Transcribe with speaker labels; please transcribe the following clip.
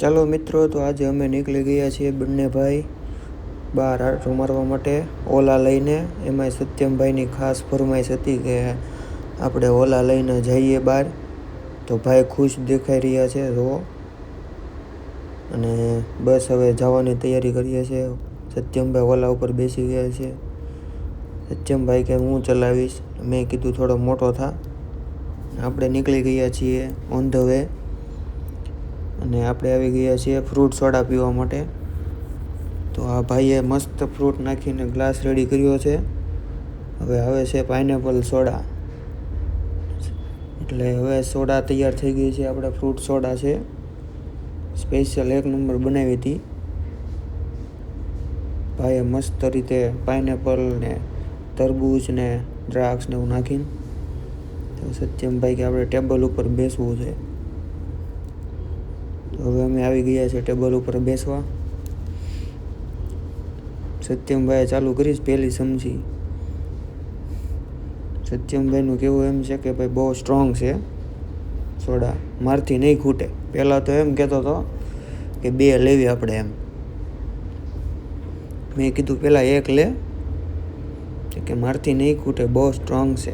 Speaker 1: ચાલો મિત્રો, તો આજે અમે નીકળી ગયા છીએ બંને ભાઈ બહાર આટો મારવા માટે ઓલા લઈને. એમાંય સત્યમભાઈની ખાસ ફરમાઈશ હતી કે આપણે ઓલા લઈને જઈએ બહાર તો ભાઈ ખુશ દેખાઈ રહ્યા છે, જુઓ. અને બસ હવે જવાની તૈયારી કરીએ છીએ. સત્યમભાઈ ઓલા ઉપર બેસી ગયા છે. સત્યમભાઈ કે, હું ચલાવીશ. મેં કીધું, થોડો મોટો થા. આપણે નીકળી ગયા છીએ ઓન ધ વે. અને આપણે આવી ગયા છીએ ફ્રૂટ સોડા પીવા માટે. તો આ ભાઈએ મસ્ત ફ્રૂટ નાખીને ગ્લાસ રેડી કર્યો છે. હવે આવે છે પાઇનેપલ સોડા એટલે હવે સોડા તૈયાર થઈ ગઈ છે આપણે ફ્રૂટ સોડા છે. સ્પેશિયલ એક નંબર બનાવી હતી. ભાઈએ મસ્ત રીતે પાઇનેપલ ને તરબૂચ ને દ્રાક્ષ ને એવું નાખીને. તો સત્યમભાઈ કે આપણે ટેબલ ઉપર બેસવું છે. હવે અમે આવી ગયા છે ટેબલ ઉપર બેસવા. સત્યમભાઈએ ચાલુ કરીશ પહેલી સમજી. સત્યમભાઈનું કહેવું એમ છે કે ભાઈ બહુ સ્ટ્રોંગ છે. સોડા, મારથી નહીં ખૂટે. પહેલાં તો એમ કહેતો હતો કે બે લેવી આપણે એમ. મેં કીધું પહેલાં એક લે. કે, મારથી નહીં ખૂટે, બહુ સ્ટ્રોંગ છે.